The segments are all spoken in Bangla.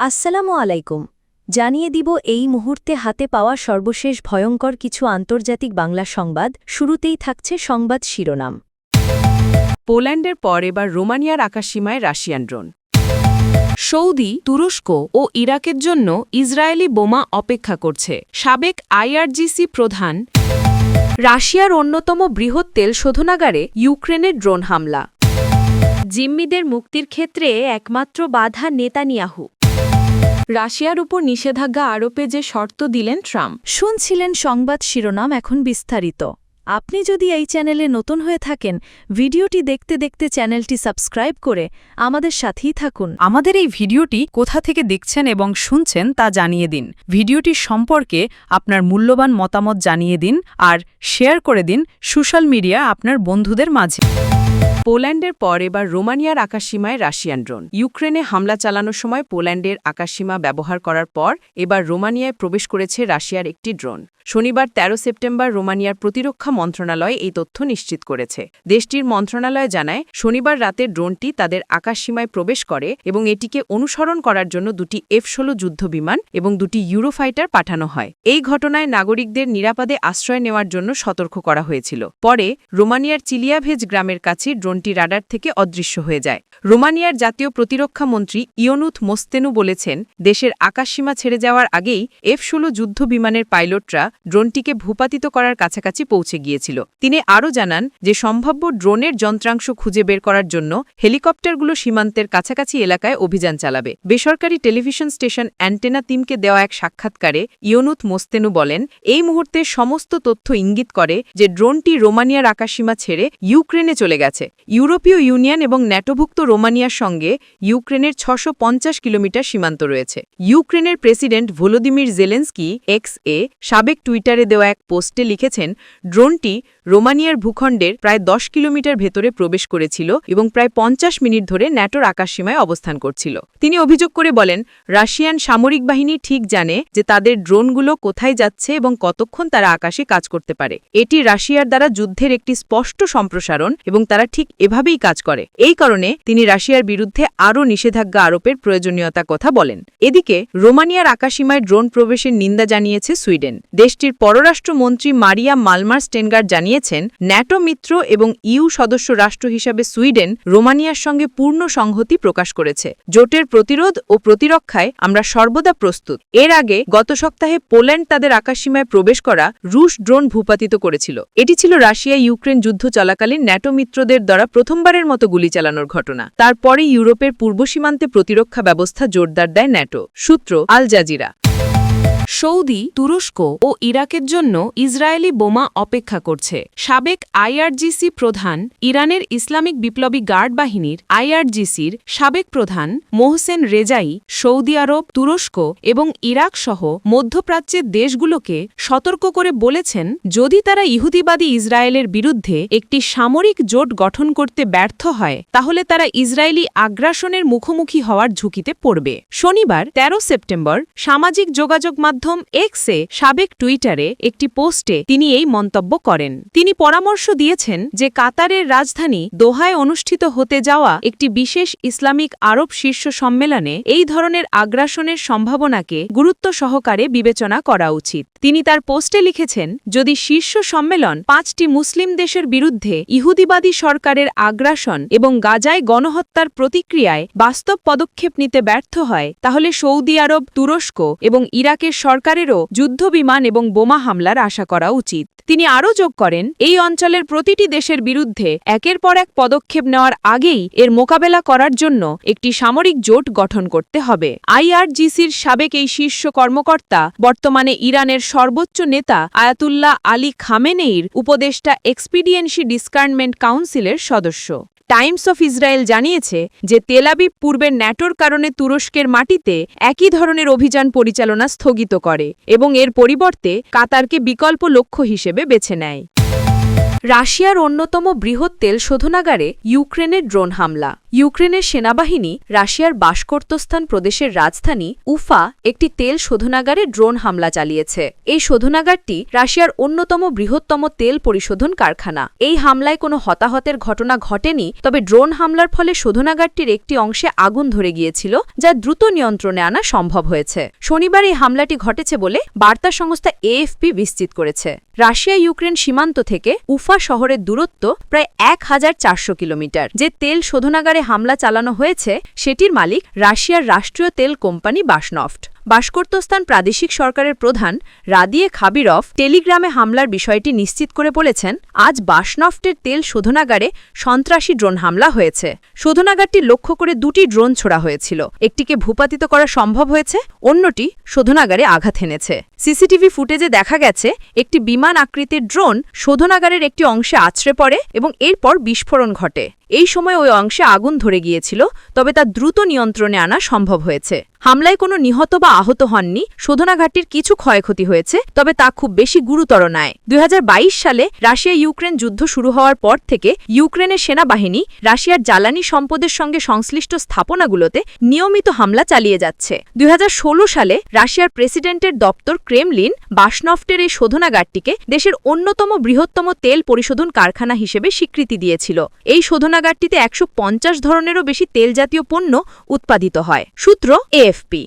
আসসালামু আলাইকুম। জানিয়ে দিব এই মুহূর্তে হাতে পাওয়া সর্বশেষ ভয়ঙ্কর কিছু আন্তর্জাতিক বাংলা সংবাদ, শুরুতেই থাকছে সংবাদ শিরোনাম। পোল্যান্ডের পর এবার রোমানিয়ার আকাশসীমায় রাশিয়ান ড্রোন। সৌদি, তুরস্ক ও ইরাকের জন্য ইসরায়েলি বোমা অপেক্ষা করছে। সাবেক আইআরজিসি প্রধান রাশিয়ার অন্যতম বৃহৎ তেল শোধনাগারে ইউক্রেনের ড্রোন হামলা। জিম্মিদের মুক্তির ক্ষেত্রে একমাত্র বাধা নেতানিয়াহু। রাশিয়ার উপর নিষেধাজ্ঞা আরোপে যে শর্ত দিলেন ট্রাম্প। শুনছিলেন সংবাদ শিরোনাম এখন বিস্তারিত। আপনি যদি এই চ্যানেলে নতুন হয়ে থাকেন ভিডিওটি দেখতে দেখতে চ্যানেলটি সাবস্ক্রাইব করে আমাদের সাথেই থাকুন। আমাদের এই ভিডিওটি কোথা থেকে দেখছেন এবং শুনছেন তা জানিয়ে দিন। ভিডিওটি সম্পর্কে আপনার মূল্যবান মতামত জানিয়ে দিন আর শেয়ার করে দিন সোশ্যাল মিডিয়া আপনার বন্ধুদের মাঝে। পোল্যান্ডের পর এবার রোমানিয়ার আকাশসীমায় রাশিয়ান ড্রোন। ইউক্রেনে হামলা চালানোর সময় পোল্যান্ডের আকাশসীমা ব্যবহার করার পর এবার রোমানিয়ায় প্রবেশ করেছে রাশিয়ার একটি ড্রোন। শনিবার ১৩ সেপ্টেম্বর রোমানিয়ার প্রতিরক্ষা মন্ত্রণালয় এই তথ্য নিশ্চিত করেছে। দেশটির মন্ত্রণালয় জানায়, শনিবার রাতে ড্রোনটি তাদের আকাশসীমায় প্রবেশ করে এবং এটিকে অনুসরণ করার জন্য দুটি এফ ষোলো যুদ্ধবিমান এবং দুটি ইউরোফাইটার পাঠানো হয়। এই ঘটনায় নাগরিকদের নিরাপদে আশ্রয় নেওয়ার জন্য সতর্ক করা হয়েছিল। পরে রোমানিয়ার চিলিয়াভেজ গ্রামের কাছে ড্রোনটি রাডার থেকে অদৃশ্য হয়ে যায়। রোমানিয়ার জাতীয় প্রতিরক্ষা মন্ত্রী ইয়নুথ মোস্তেনু বলেছেন, দেশের আকাশসীমা ছেড়ে যাওয়ার আগেই এফ ষোলো যুদ্ধ বিমানের পাইলটরা ড্রোনটিকে ভূপাতিত করার কাছাকাছি পৌঁছে গিয়েছিল। তিনি আরও জানান যে, সম্ভাব্য ড্রোনের যন্ত্রাংশ খুঁজে বের করার জন্য হেলিকপ্টারগুলো সীমান্তের কাছাকাছি এলাকায় অভিযান চালাবে। বেসরকারি টেলিভিশন স্টেশন অ্যান্টেনা তিমকে দেওয়া এক সাক্ষাৎকারে ইয়নুথ মোস্তেনু বলেন, এই মুহূর্তে সমস্ত তথ্য ইঙ্গিত করে যে, ড্রোনটি রোমানিয়ার আকাশসীমা ছেড়ে ইউক্রেনে চলে গেছে। ইউরোপীয় ইউনিয়ন এবং ন্যাটোভুক্ত রোমানিয়ার সঙ্গে ইউক্রেনের ছশো কিলোমিটার সীমান্ত রয়েছে। ইউক্রেনের প্রেসিডেন্ট ভোলোদিমির জেলেন্সকি এক্স এ, সাবেক টুইটারে দেওয়া এক পোস্টে লিখেছেন, ড্রোনটি রোমানিয়ার ভূখণ্ডের প্রায় দশ কিলোমিটার ভেতরে প্রবেশ করেছিল এবং প্রায় পঞ্চাশ মিনিট ধরে ন্যাটোর আকাশসীমায় অবস্থান করছিল। তিনি অভিযোগ করে বলেন, রাশিয়ান সামরিক বাহিনী ঠিক জানে যে তাদের ড্রোনগুলো কোথায় যাচ্ছে এবং কতক্ষণ তারা আকাশে কাজ করতে পারে। এটি রাশিয়ার দ্বারা যুদ্ধের একটি স্পষ্ট সম্প্রসারণ এবং তারা ঠিক এভাবেই কাজ করে। এই কারণে তিনি রাশিয়ার বিরুদ্ধে আরও নিষেধাজ্ঞা আরোপের প্রয়োজনীয়তা কথা বলেন। এদিকে, রোমানিয়ার আকাশীমায় ড্রোন প্রবেশের নিন্দা জানিয়েছে সুইডেন। দেশটির পররাষ্ট্রমন্ত্রী মারিয়া মালমার স্টেনগার জানিয়েছেন, ন্যাটো মিত্র এবং ইউ সদস্য রাষ্ট্র হিসাবে সুইডেন রোমানিয়ার সঙ্গে পূর্ণ সংহতি প্রকাশ করেছে। জোটের প্রতিরোধ ও প্রতিরক্ষায় আমরা সর্বদা প্রস্তুত। এর আগে গত সপ্তাহে পোল্যান্ড তাদের আকাশসীমায় প্রবেশ করা রুশ ড্রোন ভূপাতিত করেছিল। এটি ছিল রাশিয়া ইউক্রেন যুদ্ধ চলাকালীন ন্যাটো মিত্রদের দ্বারা প্রথমবারের মতো গুলি চালানোর ঘটনা। তারপরে ইউরোপের পূর্ব সীমান্তে প্রতিরক্ষা ব্যবস্থা জোরদার দেয় ন্যাটো। সূত্র আল জাজিরা। সৌদি, তুরস্ক ও ইরাকের জন্য ইসরায়েলি বোমা অপেক্ষা করছে। সাবেক আইআরজিসি প্রধান ইরানের ইসলামিক বিপ্লবী গার্ড বাহিনীর আইআরজিসির সাবেক প্রধান মোহসেন রেজাই সৌদি আরব, তুরস্ক এবং ইরাক সহ মধ্যপ্রাচ্যের দেশগুলোকে সতর্ক করে বলেছেন, যদি তারা ইহুদিবাদী ইসরায়েলের বিরুদ্ধে একটি সামরিক জোট গঠন করতে ব্যর্থ হয়, তাহলে তারা ইসরায়েলি আগ্রাসনের মুখোমুখি হওয়ার ঝুঁকিতে পড়বে। শনিবার ১৩ সেপ্টেম্বর, সামাজিক যোগাযোগ মাধ্যম এক্সে সাবেক টুইটারে একটি পোস্টে তিনি এই মন্তব্য করেন। তিনি পরামর্শ দিয়েছেন যে কাতারের রাজধানী দোহায় অনুষ্ঠিত হতে যাওয়া একটি বিশেষ ইসলামিক আরব শীর্ষ সম্মেলনে এই ধরনের আগ্রাসনের সম্ভাবনাকে গুরুত্ব সহকারে বিবেচনা করা উচিত। তিনি তার পোস্টে লিখেছেন, যদি শীর্ষ সম্মেলন পাঁচটি মুসলিম দেশের বিরুদ্ধে ইহুদিবাদী সরকারের আগ্রাসন এবং গাজায় গণহত্যার প্রতিক্রিয়ায় বাস্তব পদক্ষেপ নিতে ব্যর্থ হয়, তাহলে সৌদি আরব, তুরস্ক এবং ইরাকের সরকারেরও যুদ্ধবিমান এবং বোমা হামলার আশা করা উচিত। তিনি আরও যোগ করেন, এই অঞ্চলের প্রতিটি দেশের বিরুদ্ধে একের পর এক পদক্ষেপ নেওয়ার আগেই এর মোকাবেলা করার জন্য একটি সামরিক জোট গঠন করতে হবে। আইআরজিসির সাবেক এই শীর্ষ কর্মকর্তা, বর্তমানে ইরানের সর্বোচ্চ নেতা আয়াতুল্লাহ আলী খামেনেইর উপদেষ্টা এক্সপিডিয়েন্সি ডিসকার্নমেন্ট কাউন্সিলের সদস্য। টাইমস অফ ইসরায়েল জানিয়েছে যে তেলাবিব পূর্বের ন্যাটোর কারণে তুরস্কের মাটিতে একই ধরনের অভিযান পরিচালনা স্থগিত করে এবং এর পরিবর্তে কাতারকে বিকল্প লক্ষ্য হিসেবে বেছে নেয়। রাশিয়ার অন্যতম বৃহৎ তেল শোধনাগারে ইউক্রেনের ড্রোন হামলা। ইউক্রেনের সেনাবাহিনী রাশিয়ার বাসকর্তস্থান প্রদেশের রাজধানী উফা একটি তেল শোধনাগারে ড্রোন হামলা চালিয়েছে। এই শোধনাগারটি রাশিয়ার অন্যতম বৃহত্তম তেল পরিশোধন কারখানা। এই হামলায় কোনো হতাহতের ঘটনা ঘটেনি, তবে ড্রোন হামলার ফলে শোধনাগারটির একটি অংশে আগুন ধরে গিয়েছিল, যা দ্রুত নিয়ন্ত্রণে আনা সম্ভব হয়েছে। শনিবার এই হামলাটি ঘটেছে বলে বার্তা সংস্থা এএফপি নিশ্চিত করেছে। রাশিয়া ইউক্রেন সীমান্ত থেকে উফা শহরের দূরত্ব প্রায় এক হাজার চারশো কিলোমিটার। যে তেল শোধনাগারে হামলা চালানো হয়েছে, সেটির মালিক রাশিয়ার রাষ্ট্রীয় তেল কোম্পানি বাসনফট। বাসকর্তস্তান প্রাদেশিক সরকারের প্রধান রাদিয়ে খাবিরফ টেলিগ্রামে হামলার বিষয়টি নিশ্চিত করে বলেছেন, আজ বাসনফটের তেল শোধনাগারে সন্ত্রাসী ড্রোন হামলা হয়েছে। শোধনাগারটি লক্ষ্য করে দুটি ড্রোন ছোড়া হয়েছিল। একটিকে ভূপাতিত করা সম্ভব হয়েছে, অন্যটি শোধনাগারে আঘাত হেনেছে। সিসিটিভি ফুটেজে দেখা গেছে, একটি বিমান আকৃতির ড্রোন শোধনাগারের একটি অংশে আছড়ে পড়ে এবং এরপর বিস্ফোরণ ঘটে। এই সময় ওই অংশে আগুন ধরে গিয়েছিল, তবে তা দ্রুত নিয়ন্ত্রণে আনা সম্ভব হয়েছে। হামলায় কোনো নিহত বা আহত হননি শোধনাঘাটটির কিছু ক্ষয়ক্ষতি হয়েছে, তবে তা খুব বেশি গুরুতর নয়। দুই সালে রাশিয়া ইউক্রেন যুদ্ধ শুরু হওয়ার পর থেকে ইউক্রেনের সেনাবাহিনী রাশিয়ার জ্বালানি সম্পদের সঙ্গে সংশ্লিষ্ট স্থাপনাগুলোতে নিয়মিত হামলা চালিয়ে যাচ্ছে। দুই হাজার ষোলো সালে রাশিয়ার প্রেসিডেন্টের দপ্তর ক্রেমলিন বাসনফটের এই শোধনাগারটিকে দেশের অন্যতম বৃহত্তম তেল পরিশোধন কারখানা হিসেবে স্বীকৃতি দিয়েছিল। এই শোধনাগারটিতে একশো ধরনেরও বেশি তেল জাতীয় পণ্য উৎপাদিত হয়। সূত্র এএফপি।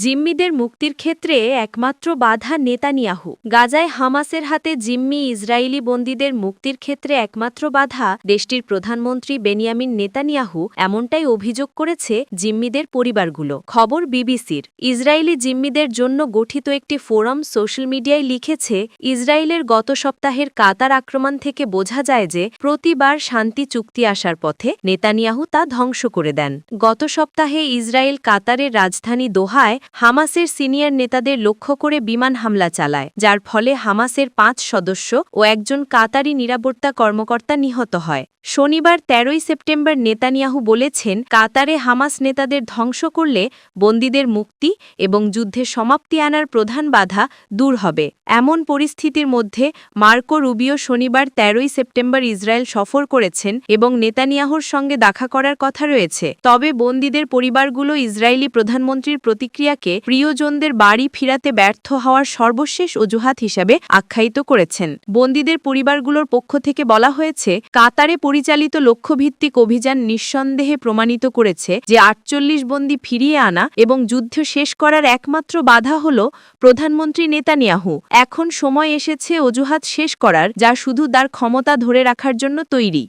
জিম্মিদের মুক্তির ক্ষেত্রে একমাত্র বাধা নেতানিয়াহু। গাজায় হামাসের হাতে জিম্মি ইসরায়েলি বন্দীদের মুক্তির ক্ষেত্রে একমাত্র বাধা দেশটির প্রধানমন্ত্রী বেনিয়ামিন নেতানিয়াহু এমনটাই অভিযোগ করেছে জিম্মিদের পরিবারগুলো। খবর বিবিসির। ইসরায়েলি জিম্মিদের জন্য গঠিত একটি ফোরাম সোশ্যাল মিডিয়ায় লিখেছে, ইসরায়েলের গত সপ্তাহের কাতার আক্রমণ থেকে বোঝা যায় যে প্রতিবার শান্তি চুক্তি আসার পথে নেতানিয়াহু তা ধ্বংস করে দেন। গত সপ্তাহে ইসরায়েল কাতারের রাজধানী দোহায় হামাসের সিনিয়র নেতাদের লক্ষ্য করে বিমান হামলা চালায়, যার ফলে হামাসের পাঁচ সদস্য ও একজন কাতারি নিরাপত্তা কর্মকর্তা নিহত হয়। শনিবার তেরোই সেপ্টেম্বর নেতানিয়াহু বলেছেন, কাতারে হামাস নেতাদের ধ্বংস করলে বন্দীদের মুক্তি এবং যুদ্ধের সমাপ্তি আনার প্রধান বাধা দূর হবে। এমন পরিস্থিতির মধ্যে মার্কো রুবিও শনিবার তেরোই সেপ্টেম্বর ইসরায়েল সফর করেছেন এবং নেতানিয়াহুর সঙ্গে দেখা করার কথা রয়েছে। তবে বন্দীদের পরিবারগুলো ইসরায়েলি প্রধানমন্ত্রীর প্রতিক্রিয়াকে প্রিয়জনদের বাড়ি ফিরাতে ব্যর্থ হওয়ার সর্বশেষ অজুহাত হিসাবে আখ্যায়িত করেছেন। বন্দীদের পরিবারগুলোর পক্ষ থেকে বলা হয়েছে, কাতারে পরিচালিত লক্ষ্যভিত্তিক অভিযান নিঃসন্দেহে প্রমাণিত করেছে যে আটচল্লিশ বন্দী ফিরিয়ে আনা এবং যুদ্ধ শেষ করার একমাত্র বাধা হল প্রধানমন্ত্রী নেতানিয়াহু। এখন সময় এসেছে অজুহাত শেষ করার, যা শুধু তার ক্ষমতা ধরে রাখার জন্য তৈরি।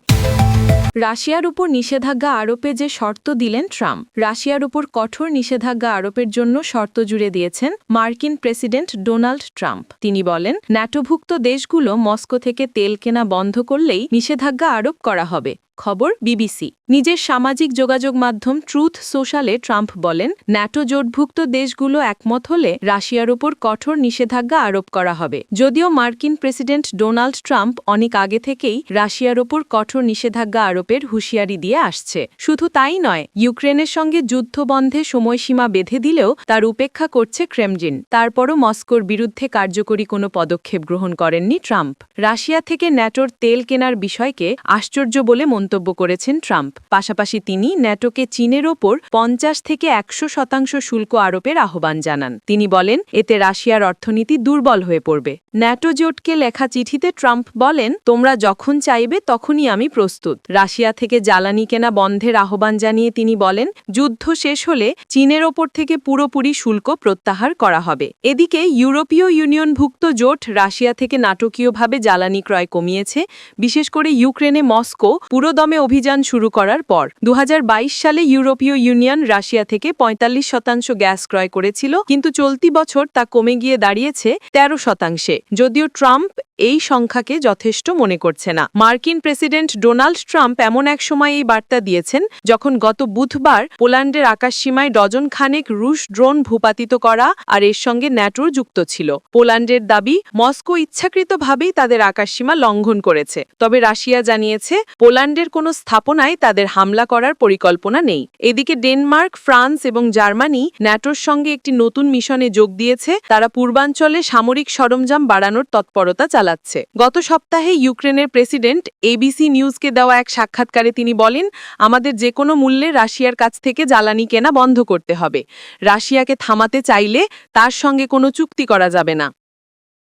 রাশিয়ার উপর নিষেধাজ্ঞা আরোপে যে শর্ত দিলেন ট্রাম্প, রাশিয়ার উপর কঠোর নিষেধাজ্ঞা আরোপের জন্য শর্ত জুড়ে দিয়েছেন মার্কিন প্রেসিডেন্ট ডোনাল্ড ট্রাম্প। তিনি বলেন, ন্যাটোভুক্ত দেশগুলো মস্কো থেকে তেল কেনা বন্ধ করলেই নিষেধাজ্ঞা আরোপ করা হবে। খবর বিবিসি। নিজের সামাজিক যোগাযোগ মাধ্যম ট্রুথ সোশ্যালে ট্রাম্প বলেন, ন্যাটো জোটভুক্ত দেশগুলো একমত হলে রাশিয়ার ওপর কঠোর নিষেধাজ্ঞা আরোপ করা হবে। যদিও মার্কিন প্রেসিডেন্ট ডোনাল্ড ট্রাম্প অনেক আগে থেকেই রাশিয়ার ওপর কঠোর নিষেধাজ্ঞা আরোপের হুঁশিয়ারি দিয়ে আসছে। শুধু তাই নয়, ইউক্রেনের সঙ্গে যুদ্ধ বন্ধে সময়সীমা বেঁধে দিলেও তার উপেক্ষা করছে ক্রেমজিন তারপরও মস্কোর বিরুদ্ধে কার্যকরী কোনো পদক্ষেপ গ্রহণ করেননি ট্রাম্প। রাশিয়া থেকে ন্যাটোর তেল কেনার বিষয়কে আশ্চর্য বলে মন্তব্য করেছেন ট্রাম্প। পাশাপাশি তিনি ন্যাটোকে চীনের ওপর পঞ্চাশ থেকে একশো শতাংশ শুল্ক আরোপের আহ্বান জানান। তিনি বলেন, এতে রাশিয়ার অর্থনীতি দুর্বল হয়ে পড়বে। ন্যাটো জোটকে লেখা চিঠিতে ট্রাম্প বলেন, তোমরা যখন চাইবে তখনই আমি প্রস্তুত। রাশিয়া থেকে জ্বালানি কেনা বন্ধের আহ্বান জানিয়ে তিনি বলেন, যুদ্ধ শেষ হলে চীনের ওপর থেকে পুরোপুরি শুল্ক প্রত্যাহার করা হবে। এদিকে ইউরোপীয় ইউনিয়নভুক্ত জোট রাশিয়া থেকে নাটকীয়ভাবে জ্বালানি ক্রয় কমিয়েছে। বিশেষ করে ইউক্রেনে মস্কো পুরোদমে অভিযান শুরু করার পর দু হাজার বাইশ সালে ইউরোপীয় ইউনিয়ন রাশিয়া থেকে ৪৫ শতাংশ গ্যাস ক্রয় করেছিল, কিন্তু চলতি বছর তা কমে গিয়ে দাঁড়িয়েছে ১৩ শতাংশে। যদিও ট্রাম্প এই সংখ্যাকে যথেষ্ট মনে করছে না। মার্কিন প্রেসিডেন্ট ডোনাল্ড ট্রাম্প এমন এক সময় এই বার্তা দিয়েছেন, যখন গত বুধবার পোল্যান্ডের আকাশসীমায় ডজন খানেক রুশ ড্রোন ভূপাতিত করা আর এর সঙ্গে ন্যাটোর যুক্ত ছিল। পোল্যান্ডের দাবি, মস্কো ইচ্ছাকৃতভাবেই তাদের আকাশসীমা লঙ্ঘন করেছে। তবে রাশিয়া জানিয়েছে, পোল্যান্ডের কোনো স্থাপনায় তাদের হামলা করার পরিকল্পনা নেই। এদিকে ডেনমার্ক, ফ্রান্স এবং জার্মানি ন্যাটোর সঙ্গে একটি নতুন মিশনে যোগ দিয়েছে। তারা পূর্বাঞ্চলে সামরিক সরঞ্জাম বাড়ানোর তৎপরতা চালাচ্ছে। চালাচ্ছে। গত সপ্তাহে ইউক্রেনের প্রেসিডেন্ট এবিসি নিউজকে দেওয়া এক সাক্ষাৎকারে তিনি বলেন, আমাদের যে কোনো মূল্যে রাশিয়ার কাছ থেকে জ্বালানি কেনা বন্ধ করতে হবে। রাশিয়াকে থামাতে চাইলে তার সঙ্গে কোনো চুক্তি করা যাবে না।